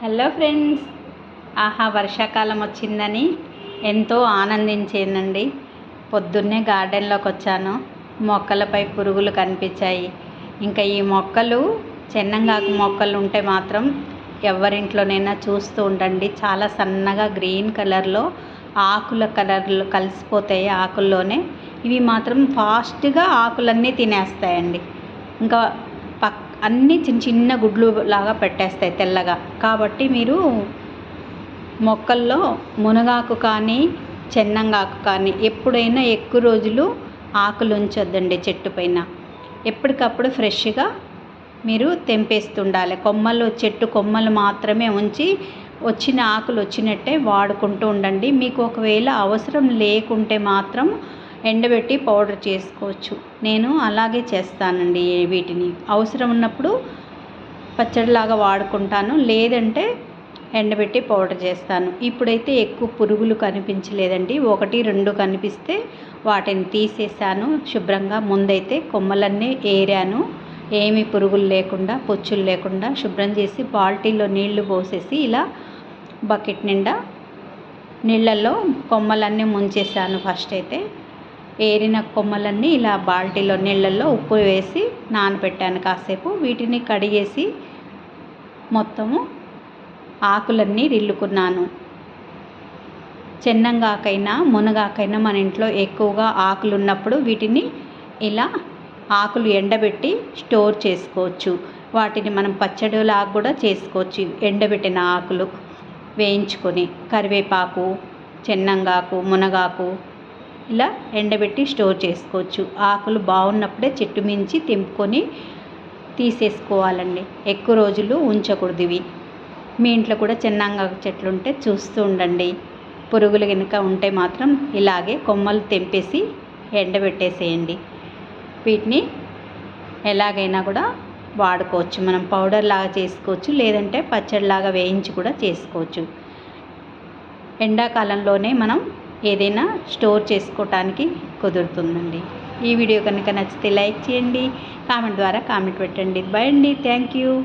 Hello friends. ఆహా వర్షాకాలం వచ్చిందని ఎంతో ఆనందించేనండి. పొద్దున్నే గార్డెన్లోకి వచ్చాను. మొక్కలపై పురుగులు కనిపించాయి. ఇంకా ఈ మొక్కలు చెన్నంగాకు మొక్కలు ఉంటే మాత్రం ఎవరింట్లోనైనా చూస్తూ ఉండండి. చాలా సన్నగా గ్రీన్ కలర్లో ఆకుల కలర్లు కలిసిపోతాయి ఆకుల్లోనే. ఇవి మాత్రం ఫాస్ట్గా ఆకులన్నీ తినేస్తాయండి. ఇంకా అన్నీ చిన్న చిన్న గుడ్లు లాగా పెట్టేస్తాయి తెల్లగా. కాబట్టి మీరు మొక్కల్లో మునగాకు కానీ చెన్నంగాకు కానీ ఎప్పుడైనా ఎక్కువ రోజులు ఆకులు ఉంచొద్దండి చెట్టు పైన. ఎప్పటికప్పుడు ఫ్రెష్గా మీరు తెంపేస్తుండాలి. కొమ్మలు చెట్టు కొమ్మలు మాత్రమే ఉంచి వచ్చిన ఆకులు వచ్చినట్టే వాడుకుంటూ ఉండండి. మీకు ఒకవేళ అవసరం లేకుంటే మాత్రం ఎండబెట్టి పౌడర్ చేసుకోవచ్చు. నేను అలాగే చేస్తానండి వీటిని. అవసరం ఉన్నప్పుడు పచ్చడిలాగా వాడుకుంటాను. లేదంటే ఎండబెట్టి పౌడర్ చేస్తాను. ఇప్పుడైతే ఎక్కువ పురుగులు కనిపించలేదండి. ఒకటి రెండు కనిపిస్తే వాటిని తీసేసాను. శుభ్రంగా ముందైతే కొమ్మలన్నీ ఏరాను. ఏమి పురుగులు లేకుండా పొచ్చులు లేకుండా శుభ్రం చేసి బాల్టీలో నీళ్ళు పోసేసి ఇలా బకెట్ నిండా నీళ్ళల్లో కొమ్మలన్నీ ముంచేసాను ఫస్ట్ అయితే. ఏరిన కొమ్మలన్నీ ఇలా బాల్టీలో నీళ్ళల్లో ఉప్పు వేసి నానబెట్టాను కాసేపు. వీటిని కడిగేసి మొత్తము ఆకులన్నీ రిల్లుకున్నాను. చెన్నంగాకైనా మునగాకైనా మన ఇంట్లో ఎక్కువగా ఆకులు ఉన్నప్పుడు వీటిని ఇలా ఆకులు ఎండబెట్టి స్టోర్ చేసుకోవచ్చు. వాటిని మనం పచ్చడిలాగా కూడా చేసుకోవచ్చు. ఎండబెట్టిన ఆకులు వేయించుకొని కరివేపాకు చెన్నంగాకు మునగాకు ఇలా ఎండబెట్టి స్టోర్ చేసుకోవచ్చు. ఆకులు బాగున్నప్పుడే చెట్టు మించి తెంపుకొని తీసేసుకోవాలండి. ఎక్కువ రోజులు ఉంచకూడదు ఇవి మీ ఇంట్లో కూడా చిన్నంగా చెట్లు ఉంటే చూస్తూ ఉండండి. పురుగులు కనుక ఉంటే మాత్రం ఇలాగే కొమ్మలు తెంపేసి ఎండబెట్టేసేయండి. వీటిని ఎలాగైనా కూడా వాడుకోవచ్చు. మనం పౌడర్ లాగా చేసుకోవచ్చు. లేదంటే పచ్చడిలాగా వేయించి కూడా చేసుకోవచ్చు. ఎండాకాలంలోనే మనం ఏదైనా స్టోర్ చేసుకోవటానికి కుదురుతుందండి. ఈ వీడియో కనుక నచ్చితే లైక్ చేయండి కామెంట్ ద్వారా కామెంట్ పెట్టండి. బై అండి. Thank you.